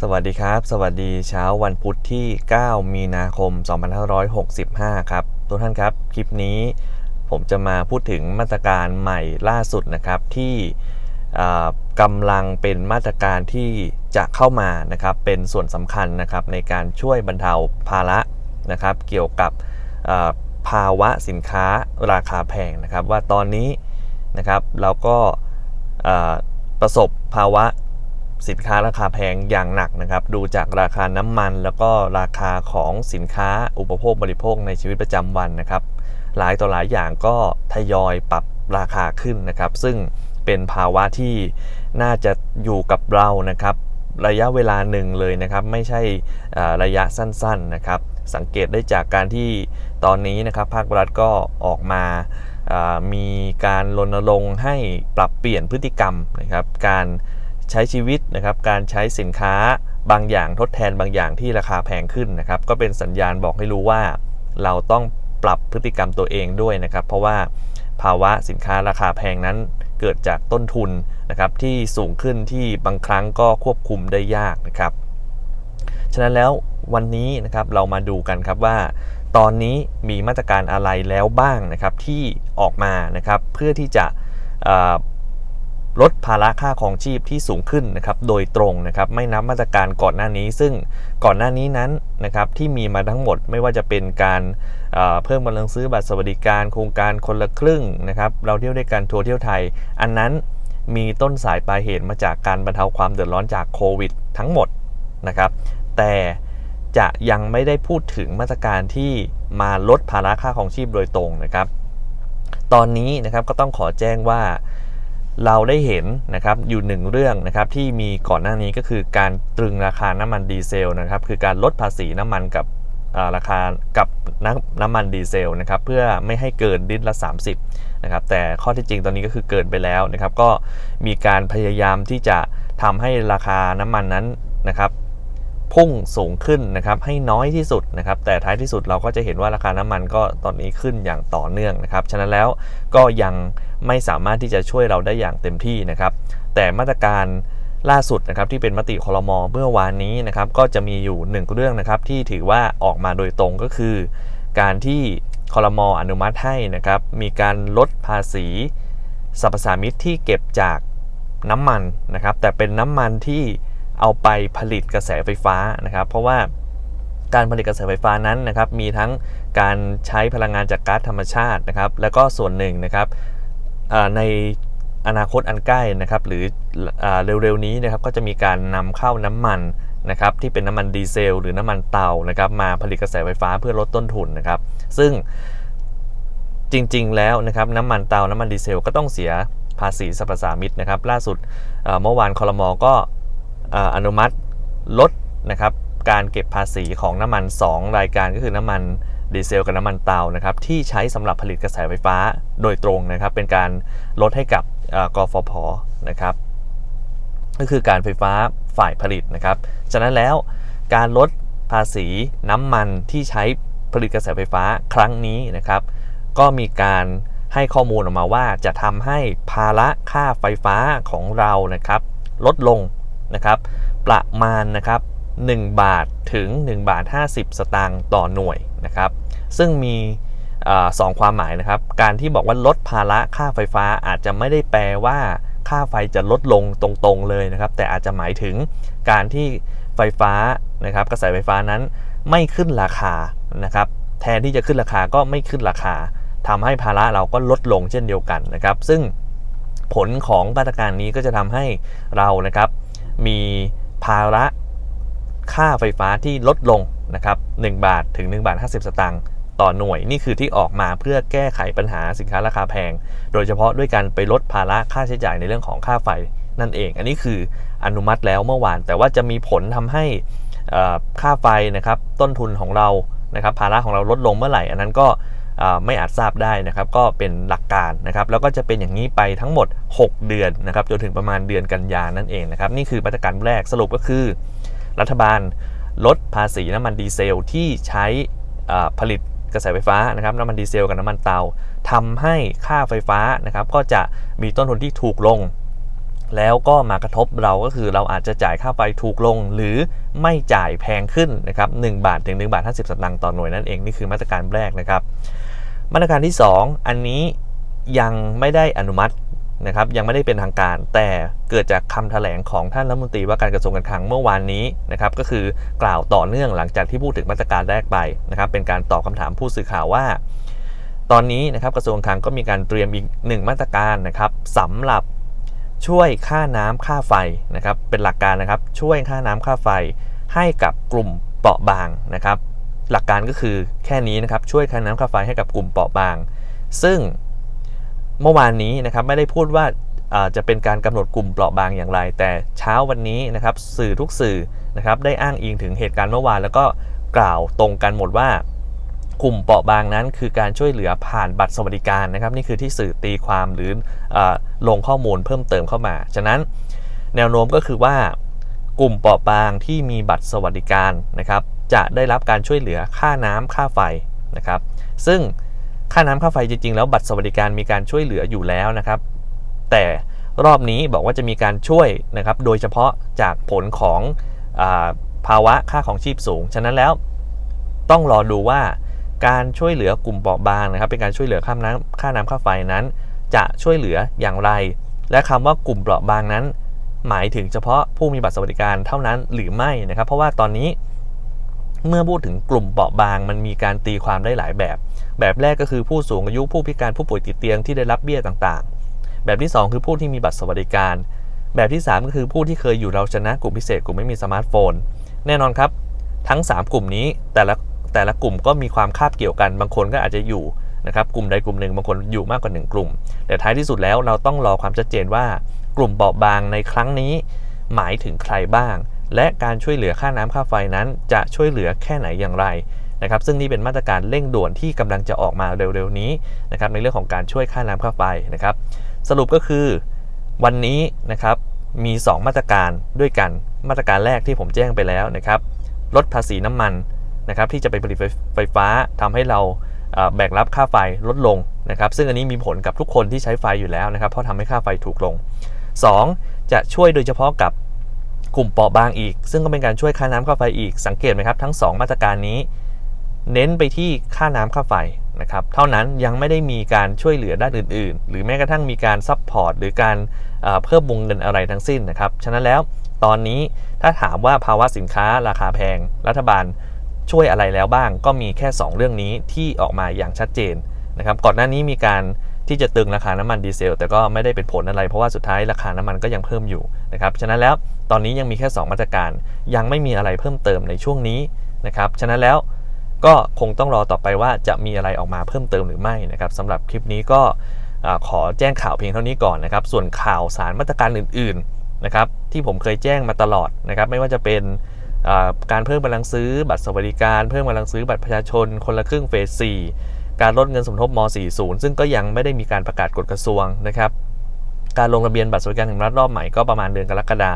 สวัสดีครับ สวัสดีเช้าวันพุธที่ 9 มีนาคม 2565 ครับ ทุกท่านครับ คลิปนี้ผมจะมาพูดถึงมาตรการใหม่ล่าสุดนะครับ ที่กำลังเป็นมาตรการที่จะเข้ามานะครับ เป็นส่วนสำคัญนะครับในการช่วยบรรเทาภาระนะครับ เกี่ยวกับภาวะสินค้าราคาแพงนะครับ ว่าตอนนี้นะครับเราก็ประสบภาวะ สินค้าราคาแพงอย่างหนักนะครับ ดูจากราคาน้ำมันแล้วก็ราคาของสินค้าอุปโภคบริโภคในชีวิตประจำวันนะครับ หลายต่อหลายอย่างก็ทยอยปรับราคาขึ้นนะครับ ซึ่งเป็นภาวะที่น่าจะอยู่กับเรานะครับ ระยะเวลาหนึ่งเลยนะครับ ไม่ใช่ระยะสั้นๆนะครับ สังเกตได้จากการที่ตอนนี้นะครับ ภาครัฐก็ออกมามีการรณรงค์ให้ปรับเปลี่ยนพฤติกรรมนะครับ การ ใช้ชีวิตนะครับการใช้สินค้าบางอย่างทดแทนบางอย่างที่ราคาแพงขึ้นนะครับ ก็เป็นสัญญาณบอกให้รู้ว่า เราต้องปรับพฤติกรรมตัวเองด้วยนะครับ เพราะว่าภาวะสินค้าราคาแพงนั้นเกิดจากต้นทุนนะครับที่สูงขึ้นที่บางครั้งก็ควบคุมได้ยากนะครับ ฉะนั้นแล้ววันนี้นะครับเรามาดูกันครับว่า ตอนนี้มีมาตรการอะไรแล้วบ้างนะครับที่ออกมานะครับเพื่อที่จะ ลดภาระค่าของชีพที่สูงขึ้นนะครับโดยตรงนะครับไม่นับมาตรการก่อนหน้านี้ ซึ่งก่อนหน้านี้นั้นนะครับที่มีมาทั้งหมดไม่ว่าจะเป็นการเอ่อเพิ่มกำลังซื้อบัตรสวัสดิการ โครงการคนละครึ่งนะครับเราเที่ยวด้วยกันทัวร์เที่ยวไทย อันนั้นมีต้นสายปลายเหตุมาจากการบรรเทาความเดือดร้อนจากโควิด ทั้งหมดนะครับแต่จะยังไม่ได้พูดถึงมาตรการที่มาลดภาระค่าของชีพโดยตรงนะครับ ตอนนี้นะครับก็ต้องขอแจ้งว่า เราได้เห็นนะครับอยู่หนึ่งเรื่องนะครับที่มีก่อนหน้านี้ก็คือการตรึงราคาน้ำมันดีเซลนะครับคือการลดภาษีน้ำมันกับราคากับน้ำน้ำมันดีเซลนะครับเพื่อไม่ให้เกินลิตรละ 30นะครับแต่ข้อที่จริงตอนนี้ก็คือเกินไปแล้วนะครับก็มีการพยายามที่จะทำให้ราคาน้ำมันนั้นนะครับ พุ่งสูงขึ้นนะครับให้น้อยที่สุดนะครับแต่ท้ายที่สุดเราก็จะเห็นว่าราคาน้ำมันก็ตอนนี้ขึ้นอย่างต่อเนื่องนะครับฉะนั้นแล้วก็ยังไม่สามารถที่จะช่วยเราได้อย่างเต็มที่นะครับแต่มาตรการล่าสุดนะครับที่เป็นมติคลมอเมื่อวานนี้นะครับก็จะมีอยู่หนึ่งเรื่องนะครับที่ถือว่าออกมาโดยตรงก็คือ การที่คลมอนุมัติให้นะครับมีการลดภาษีสรรพสามิตที่เก็บจากน้ำมันนะครับแต่เป็นน้ำมันที่ เอาไปผลิตกระแสไฟฟ้านะครับ เพราะว่าการผลิตกระแสไฟฟ้านั้นนะครับ มีทั้งการใช้พลังงานจากก๊าซธรรมชาตินะครับ แล้วก็ส่วนหนึ่งนะครับในอนาคตอันใกล้นะครับ หรือเร็วๆนี้นะครับก็จะมีการนำเข้าน้ำมันนะครับที่เป็นน้ำมันดีเซล หรือน้ำมันเตานะครับ มาผลิตกระแสไฟฟ้าเพื่อลดต้นทุนนะครับ ซึ่งจริงๆ แล้วนะครับน้ำมันเตา น้ำมันดีเซลก็ต้องเสียภาษีสรรพสามิตนะครับ ล่าสุดเมื่อวานคอรมอก็ อนุมัติลดนะครับการเก็บภาษีของน้ำมัน 2 รายการก็คือน้ำมันดีเซลกับน้ำมันเตานะครับที่ใช้สำหรับผลิตกระแสไฟฟ้าโดยตรงนะครับเป็นการลดให้กับกฟผนะครับก็คือการไฟฟ้าฝ่ายผลิตนะครับฉะนั้นแล้วการลดภาษีน้ำมันที่ใช้ผลิตกระแสไฟฟ้าครั้งนี้นะครับ ก็มีการให้ข้อมูลออกมาว่าจะทำให้ภาระค่าไฟฟ้าของเรานะครับ ลดลง นะครับประมาณนะครับ1บาทถึง1บาท50 สตางค์ต่อหน่วยนะครับซึ่งมีอสองความหมายนะครับ การที่บอกว่าลดภาระค่าไฟฟ้าอาจจะไม่ได้แปลว่าค่าไฟจะลดลงตรงๆเลยนะครับ แต่อาจจะหมายถึงการที่ไฟฟ้านะครับกระแสไฟฟ้านั้นไม่ขึ้นราคานะครับ แทนที่จะขึ้นราคาก็ไม่ขึ้นราคาทำให้ภาระเราก็ลดลงเช่นเดียวกันนะครับ ซึ่งผลของมาตรการนี้ก็จะทำให้เรานะครับ มีภาระค่าไฟฟ้าที่ลดลงนะครับ1บาทถึง1บาท50 สตางค์ต่อหน่วยนี่คือที่ออกมาเพื่อแก้ไขปัญหาสินค้าราคาแพง โดยเฉพาะด้วยการไปลดภาระค่าใช้จ่ายในเรื่องของค่าไฟนั่นเอง อันนี้คืออนุมัติแล้วเมื่อวาน แต่ว่าจะมีผลทำให้ค่าไฟนะครับต้นทุนของเรานะครับภาระของเราลดลงเมื่อไหร่ อันนั้นก็ ไม่อาจทราบได้นะครับ ก็เป็นหลักการนะครับ แล้วก็จะเป็นอย่างนี้ไปทั้งหมด 6 เดือนนะครับจนถึงประมาณเดือนกันยานั่นเองนะครับ นี่คือมาตรการแรกสรุปก็คือ รัฐบาลลดภาษีน้ำมันดีเซลที่ใช้ผลิตกระแสไฟฟ้านะครับน้ำมันดีเซลกับน้ำมันเตาทำให้ค่าไฟฟ้านะครับก็จะมีต้นทุนที่ถูกลง แล้วก็มากระทบเราก็คือเราอาจจะจ่ายค่าไฟถูกลง หรือไม่จ่ายแพงขึ้นนะครับ1บาทถึง1บาท50 สตางค์ต่อหน่วยนั่นเองนี่คือมาตรการแรกนะครับ มาตรการที่ 2 อันนี้ยังไม่ได้อนุมัตินะครับยังไม่ได้เป็นทางการ แต่เกิดจากคำแถลงของท่านรัฐมนตรีว่าการกระทรวงการคลังเมื่อวานนี้นะครับก็คือกล่าวต่อเนื่องหลังจากที่พูดถึงมาตรการแรกไปนะครับเป็นการตอบคาถามผู้สื่อข่าวว่า ตอนนี้นะครับกระทรวงการคลังก็มีการเตรียมอีกหนึ่งมาตรการนะครับสำหรับ ช่วยค่าน้ำค่าไฟนะครับ เป็นหลักการนะครับ ช่วยค่าน้ำค่าไฟให้กับกลุ่มเปราะบางนะครับ หลักการก็คือแค่นี้นะครับ ช่วยค่าน้ำค่าไฟให้กับกลุ่มเปราะบาง ซึ่งเมื่อวานนี้นะครับไม่ได้พูดว่าจะเป็นการกำหนดกลุ่มเปราะบางอย่างไร แต่เช้าวันนี้นะครับสื่อทุกสื่อนะครับได้อ้างอิงถึงเหตุการณ์เมื่อวานแล้วก็กล่าวตรงกันหมดว่า กลุ่มเปราะบางนั้น คือการช่วยเหลือผ่านบัตรสวัสดิการนะครับ นี่คือที่สื่อตีความหรืออลงข้อมูลเพิ่มเติมเข้ามา ฉะนั้นแนวโน้มก็คือว่ากลุ่มเปราะบางที่มีบัตรสวัสดิการนะครับ จะได้รับการช่วยเหลือค่าน้ำค่าไฟนะครับ ซึ่งค่าน้ำค่าไฟจริงๆ แล้วบัตรสวัสดิการมีการช่วยเหลืออยู่แล้วนะครับ แต่รอบนี้บอกว่าจะมีการช่วยนะครับ โดยเฉพาะจากผลของอภาวะค่าของชีพสูง ฉะนั้นแล้วต้องรอดูว่า การช่วยเหลือกลุ่มเปราะบางนะครับ เป็นการช่วยเหลือค่าน้ำค่าน้ำค่าไฟนั้น จะช่วยเหลืออย่างไร และคำว่ากลุ่มเปราะบางนั้น หมายถึงเฉพาะผู้มีบัตรสวัสดิการเท่านั้นหรือไม่นะครับ เพราะว่าตอนนี้เมื่อพูดถึงกลุ่มเปราะบางมันมีการตีความได้หลายแบบ แบบแรกก็คือผู้สูงอายุผู้พิการผู้ป่วยติดเตียงที่ได้รับเบี้ยต่างๆ แบบที่ 2 คือผู้ที่มีบัตรสวัสดิการ แบบที่ 3 ก็คือผู้ที่เคยอยู่เราชนะกลุ่มพิเศษกลุ่มไม่มีสมาร์ทโฟน แน่นอนครับ ทั้ง 3 กลุ่มนี้แต่ละ แต่ละกลุ่มก็มีความคาบเกี่ยวกัน บางคนก็อาจจะอยู่นะครับกลุ่มใดกลุ่มหนึ่งบางคนอยู่มากกว่า 1 กลุ่ม แต่ท้ายที่สุดแล้วเราต้องรอความชัดเจนว่ากลุ่มเปราบางในครั้งนี้ หมายถึงใครบ้าง และการช่วยเหลือค่าน้ำค่าไฟนั้น จะช่วยเหลือแค่ไหนอย่างไรนะครับซึ่งนี่เป็นมาตรการเร่งด่วนที่กำลังจะออกมาเร็วๆนี้นะครับในเรื่องของการช่วยค่าน้ำค่าไฟนะครับสรุปก็คือวันนี้นะครับมี 2 มาตรการด้วยกันมาตรการแรกที่ผมแจ้งไปแล้วนะครับลดภาษีน้ำมัน นะครับที่จะไปผลิตไฟฟ้าทำให้เราแบกรับค่าไฟลดลงนะครับซึ่งอันนี้มีผลกับทุกคนที่ใช้ไฟอยู่แล้วนะครับเพราะทำให้ค่าไฟถูกลง 2. จะช่วยโดยเฉพาะกับกลุ่มเปราะบางอีก ซึ่งก็เป็นการช่วยค่าน้ำค่าไฟอีกสังเกตไหมครับทั้ง 2 มาตรการนี้ เน้นไปที่ค่าน้ำค่าไฟนะครับเท่านั้นยังไม่ได้มีการช่วยเหลือด้านอื่น ๆ หรือแม้กระทั่งมีการซับพอร์ตหรือการเพิ่มวงเงินอะไรทั้งสิ้นนะครับฉะนั้นแล้วตอนนี้ถ้าถามว่าภาวะสินค้าราคาแพงรัฐบาล ช่วยอะไรแล้วบ้าง ก็มีแค่ 2 เรื่องนี้ที่ออกมาอย่างชัดเจนนะครับก่อนหน้านี้มีการที่จะตึงราคาน้ำมันดีเซล แต่ก็ไม่ได้เป็นผลอะไร เพราะว่าสุดท้ายราคาน้ำมันก็ยังเพิ่มอยู่นะครับฉะนั้นแล้วตอนนี้ยังมีแค่ 2 มาตรการ ยังไม่มีอะไรเพิ่มเติมในช่วงนี้นะครับฉะนั้นแล้วก็คงต้องรอต่อไปว่าจะมีอะไรออกมาเพิ่มเติมหรือไม่นะครับสำหรับคลิปนี้ก็ขอแจ้งข่าวเพียงเท่านี้ก่อนนะครับ ส่วนข่าวสารมาตรการอื่น ๆนะครับ ที่ผมเคยแจ้งมาตลอดนะครับ ไม่ว่าจะเป็น การเพิ่มกำลังซื้อบัตรสวัสดิการ เพิ่มกำลังซื้อบัตรประชาชน คนละครึ่งเฟส 4 การลดเงินสมทบม .40 ซึ่งก็ยังไม่ได้มีการประกาศกฎกระทรวงนะครับการลงทะเบียนบัตรสวัสดิการแห่งรัฐรอบใหม่ก็ประมาณเดือนกรกฎา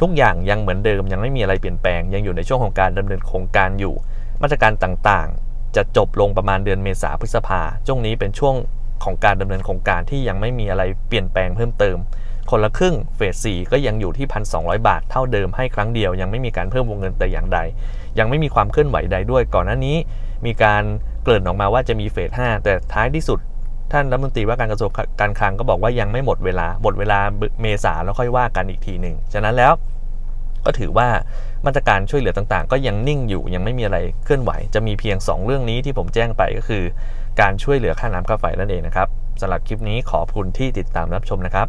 ทุกอย่างยังเหมือนเดิมยังไม่มีอะไรเปลี่ยนแปลง ยังอยู่ในช่วงของการดำเนินโครงการอยู่ มาตรการต่างๆ จะจบลงประมาณเดือนเมษาพฤษภาช่วงนี้เป็นช่วงของการดำเนินโครงการที่ยังไม่มีอะไรเปลี่ยนแปลงเพิ่มเติม คนละครึ่งเฟส4ก็ยังอยู่ที่ 1,200 บาทเท่าเดิมให้ครั้งเดียว ยังไม่มีการเพิ่มวงเงินแต่อย่างใด ยังไม่มีความเคลื่อนไหวใดด้วย ก่อนหน้านี้มีการเกริ่นออกมาว่าจะมีเฟส5แต่ท้ายที่สุด ท่านรัฐมนตรีว่าการกระทรวงการคลังก็บอกว่ายังไม่หมดเวลาหมดเวลาเมษาแล้วค่อยว่ากันอีกทีหนึ่งฉะนั้นแล้วก็ถือว่ามาตรการช่วยเหลือต่างๆ ก็ยังนิ่งอยู่ยังไม่มีอะไรเคลื่อนไหว จะมีเพียง 2 เรื่องนี้ที่ผมแจ้งไปก็คือ การช่วยเหลือค่าน้ำค่าไฟนั่นเองนะครับสำหรับคลิปนี้ขอบคุณที่ติดตามรับชมนะครับ